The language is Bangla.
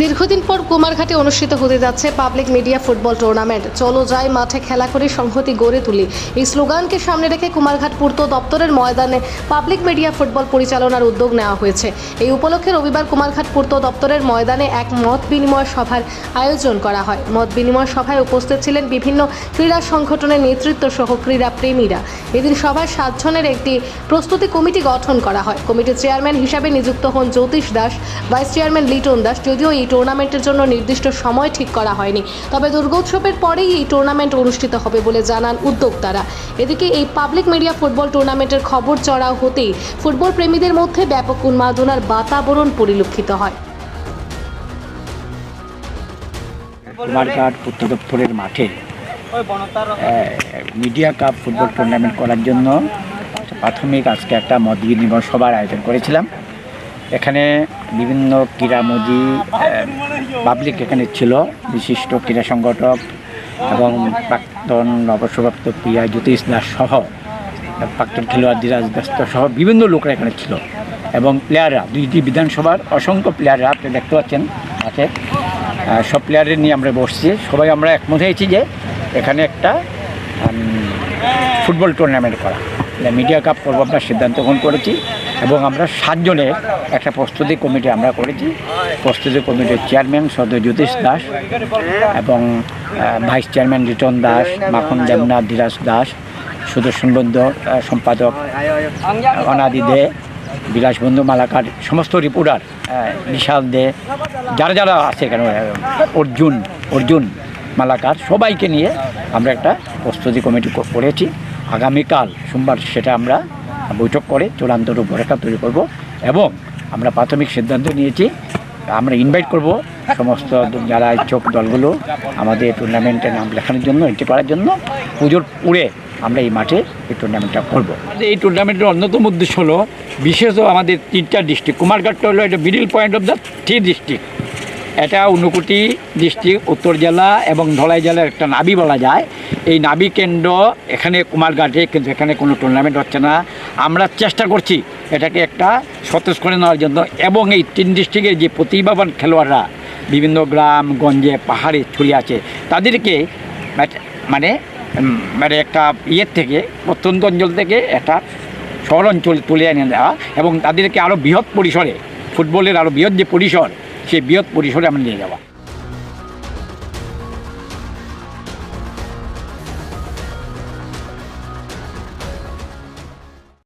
দীর্ঘদিন পর কুমারঘাটে অনুষ্ঠিত হতে যাচ্ছে পাবলিক মিডিয়া ফুটবল টুর্নামেন্ট। চলো যাই মাঠে খেলা করে সংহতি গড়ে তুলি। এই স্লোগানকে সামনে রেখে কুমারঘাট পূর্ত দপ্তরের ময়দানে পাবলিক মিডিয়া ফুটবল পরিচালনার উদ্যোগ নেওয়া হয়েছে। এই উপলক্ষে রবিবার কুমারঘাট পূর্ত দপ্তরের ময়দানে এক মত বিনিময় সভার আয়োজন করা হয়। মত বিনিময় সভায় উপস্থিত ছিলেন বিভিন্ন ক্রীড়া সংগঠনের নেতৃত্ব সহ ক্রীড়া প্রেমীরা। এদিন সভায় সাতজনের একটি প্রস্তুতি কমিটি গঠন করা হয়। কমিটির চেয়ারম্যান হিসাবে নিযুক্ত হন জ্যোতিষ দাস, ভাইস চেয়ারম্যান লিটন দাস, যদিও এই টুর্নামেন্টের জন্য নির্দিষ্ট সময় ঠিক করা হয়নি। তবে দুর্গোৎসবের পরেই এই টুর্নামেন্ট অনুষ্ঠিত হবে বলে জানান উদ্যোক্তারা। এদিকে এই পাবলিক মিডিয়া ফুটবল টুর্নামেন্টের খবর চড়াও হতেই ফুটবল প্রেমীদের মধ্যে ব্যাপক উন্মাদনার বাতাবরণ পরিলক্ষিত হয়। কুমারঘাট পূর্ত দপ্তরের মাঠে মিডিয়া কাপ ফুটবল টুর্নামেন্ট করার জন্য প্রাথমিক আজকে একটা মত বিনিময় সভার আয়োজন করেছিলাম। এখানে বিভিন্ন ক্রীড়ামোদী পাবলিক এখানে ছিল, বিশিষ্ট ক্রীড়া সংগঠক এবং প্রাক্তন অবসরপ্রাপ্ত প্রিয়া জ্যোতিষ দাস সহ, প্রাক্তন খেলোয়াড় দিরাজ ব্যস্ত সহ বিভিন্ন লোকরা এখানে ছিল। এবং প্লেয়াররা দুইটি বিধানসভার অসংখ্য প্লেয়াররা আপনি দেখতে পাচ্ছেন, আছে। সব প্লেয়ারের নিয়ে আমরা বসছি। সবাই আমরা একমত হয়েছি যে এখানে একটা ফুটবল টুর্নামেন্ট করা। মিডিয়া কাপ করব, আমরা সিদ্ধান্ত গ্রহণ করেছি এবং আমরা সাতজনের একটা প্রস্তুতি কমিটি আমরা করেছি। প্রস্তুতি কমিটির চেয়ারম্যান সদর জ্যোতিষ দাস এবং ভাইস চেয়ারম্যান রিটন দাস, মাখন দেবনাথ ধীরাজ দাস, সুদর্শন বন্ধু সম্পাদক অনাদি দে বিলাস বন্ধু মালাকার, সমস্ত রিপোর্টার বিশাল দে, যারা যারা আছে এখানে অর্জুন অর্জুন মালাকার, সবাইকে নিয়ে আমরা একটা প্রস্তুতি কমিটি করেছি। আগামীকাল সোমবার সেটা আমরা বৈঠক করে চূড়ান্ত রূপরেখা তৈরি করব এবং আমরা প্রাথমিক সিদ্ধান্ত নিয়েছি, আমরা ইনভাইট করব সমস্ত যারা ইচ্ছুক দলগুলো আমাদের টুর্নামেন্টে নাম লেখানোর জন্য এন্ট্রি করার জন্য। পুজোর পুরে আমরা এই মাঠে এই টুর্নামেন্টটা করব। এই টুর্নামেন্টের অন্যতম উদ্দেশ্য হলো, বিশেষত আমাদের তিনটা ডিস্ট্রিক্ট কুমারঘাটটা হলো এটা middle point of the three district এটা ঊনকোটি ডিস্ট্রিক্ট, উত্তর জেলা এবং ধলাই জেলার একটা নাবি বলা যায়। এই নাবি কেন্দ্র এখানে কুমারঘাটে কিন্তু এখানে কোনো টুর্নামেন্ট হচ্ছে না। আমরা চেষ্টা করছি এটাকে একটা সতেজ করে নেওয়ার জন্য এবং এই তিন ডিস্ট্রিক্টের যে প্রতিভাবান খেলোয়াড়রা, বিভিন্ন গ্রাম, গঞ্জে, পাহাড়ে ছড়িয়ে আছে, তাদেরকে মানে মানে একটা ইয়ের থেকে, প্রত্যন্ত অঞ্চল থেকে একটা শহর অঞ্চল তুলে এনে দেওয়া এবং তাদেরকে আরও বৃহৎ পরিসরে, ফুটবলের আরও বৃহৎ যে পরিসর সেই বৃহৎ পরিসরে আমরা নিয়ে যাওয়া